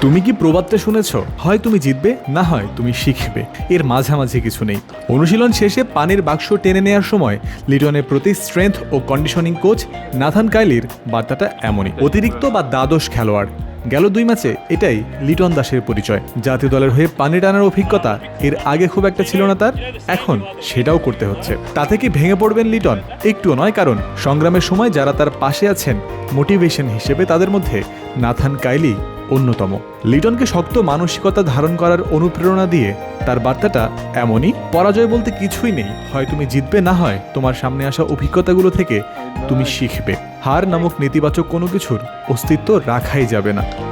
তুমি কি প্রবাদটা শুনেছ? হয় তুমি জিতবে, না হয় তুমি শিখবে। এর মাঝামাঝি কিছু নেই। অনুশীলন শেষে পানির বাক্স টেনে নেওয়ার সময় লিটনের প্রতি স্ট্রেংথ ও কন্ডিশনিং কোচ নাথান কাইলির বার্তাটা এমনই। অতিরিক্ত বা দ্বাদশ খেলোয়াড়। গেল দুই ম্যাচে এটাই লিটন দাসের পরিচয়। জাতীয় দলের হয়ে পানি টানার অভিজ্ঞতা এর আগে খুব একটা ছিল না তার, এখন সেটাও করতে হচ্ছে। তাতে কি ভেঙে পড়বেন লিটন, একটুও নয় কারণ সংগ্রামের সময় যারা তার পাশে আছেন মোটিভেশন হিসেবে তাদের মধ্যে নাথান কাইলি অন্যতম। লিটনকে শক্ত মানসিকতা ধারণ করার অনুপ্রেরণা দিয়ে তার বার্তাটা এমনই, পরাজয় বলতে কিছুই নেই, হয় তুমি জিতবে না হয় তোমার সামনে আসা অভিজ্ঞতাগুলো থেকে তুমি শিখবে। হার নামক নেতিবাচক কোনো কিছুর অস্তিত্ব রাখাই যাবে না।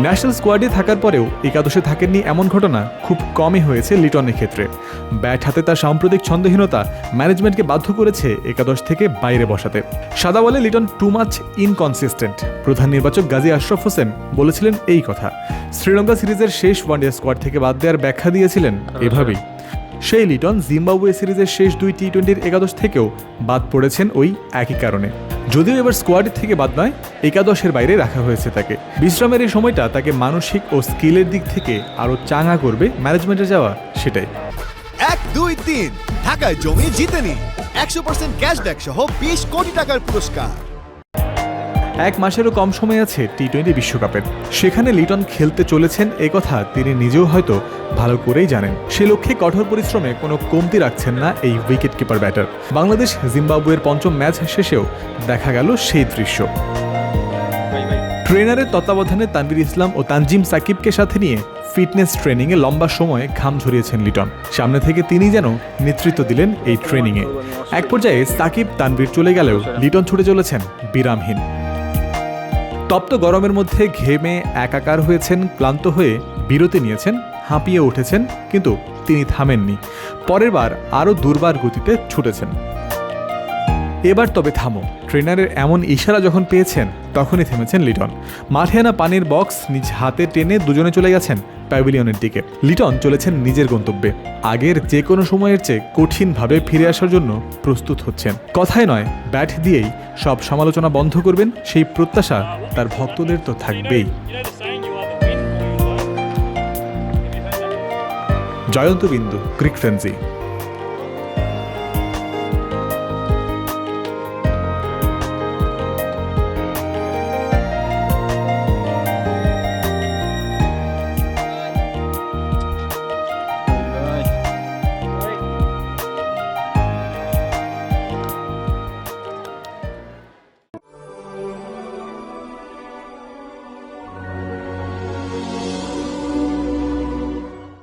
ন্যাশনাল স্কোয়াডে থাকার পরেও একাদশে থাকেননি এমন ঘটনা খুব কমই হয়েছে লিটনের ক্ষেত্রে। ব্যাট হাতে তার সাম্প্রতিক ছন্দহীনতা ম্যানেজমেন্টকে বাধ্য করেছে একাদশ থেকে বাইরে বসাতে। সাদা বলে লিটন টু মাচ ইনকনসিস্টেন্ট প্রধান নির্বাচক গাজী আশরাফ হোসেন বলেছিলেন এই কথা। শ্রীলঙ্কা সিরিজের শেষ ওয়ানডে স্কোয়াড থেকে বাদ দেওয়ার ব্যাখ্যা দিয়েছিলেন এভাবেই। সেই লিটন জিম্বাবুয়ে সিরিজের শেষ দুই টি টোয়েন্টির একাদশ থেকেও বাদ পড়েছেন ওই একই কারণে। যদিও এবার স্কোয়াড থেকে বাদ নয়, একাদশের বাইরে রাখা হয়েছে তাকে। বিশ্রামের এই সময়টা তাকে মানসিক ও স্কিলের দিক থেকে আরও চাঙা করবে ম্যানেজমেন্টে যাওয়া, সেটাই। এক, দুই, তিন। ঢাকায় জমি জিতে নিন একশো পার্সেন্ট ক্যাশব্যাক সহ বিশ কোটি টাকার পুরস্কার। এক মাসেরও কম সময় আছে টি টোয়েন্টি বিশ্বকাপের। সেখানে লিটন খেলতে চলেছেন কথা তিনি নিজেও হয়তো ভালো করেই জানেন। সে লক্ষ্যে কঠোর পরিশ্রমে কোনো কমতি রাখছেন না এই উইকেট কিপার ব্যাটার। বাংলাদেশ জিম্বাবুয়ের পঞ্চম ম্যাচ শেষেও দেখা গেল সেই দৃশ্য। ট্রেনারের তত্ত্বাবধানে তানভীর ইসলাম ও তানজিম সাকিবকে সাথে নিয়ে ফিটনেস ট্রেনিংয়ে লম্বা সময় ঘাম ঝরিয়েছেন লিটন। সামনে থেকে তিনি যেন নেতৃত্ব দিলেন এই ট্রেনিংয়ে। এক পর্যায়ে সাকিব তানভীর চলে গেলেও লিটন ছুটে চলেছেন বিরামহীন। তপ্ত গরমের মধ্যে ঘেমে একাকার হয়েছেন, ক্লান্ত হয়ে বিরতি নিয়েছেন, হাঁপিয়ে উঠেছেন, কিন্তু তিনি থামেননি। পরের বার আরও দুর্বার গতিতে ছুটেছেন। এবার তবে থামো। ট্রেনারের এমন ইশারা যখন পেয়েছেন, তখনই থেমেছেন লিটন। মাঠে আনা পানির বক্স নিজ হাতে টেনে দুজনে চলে গেছেন প্যাভিলিয়নের দিকে। লিটন চলেছেন নিজের গন্তব্যে। আগের যে কোনো সময়ের চেয়ে কঠিনভাবে ফিরে আসার জন্য প্রস্তুত হচ্ছেন। কথায় নয়, ব্যাট দিয়েই সব সমালোচনা বন্ধ করবেন, সেই প্রত্যাশা তার ভক্তদের তো থাকবেই? জয়ন্ত বিন্দু, ক্রিক ফ্রেন্সি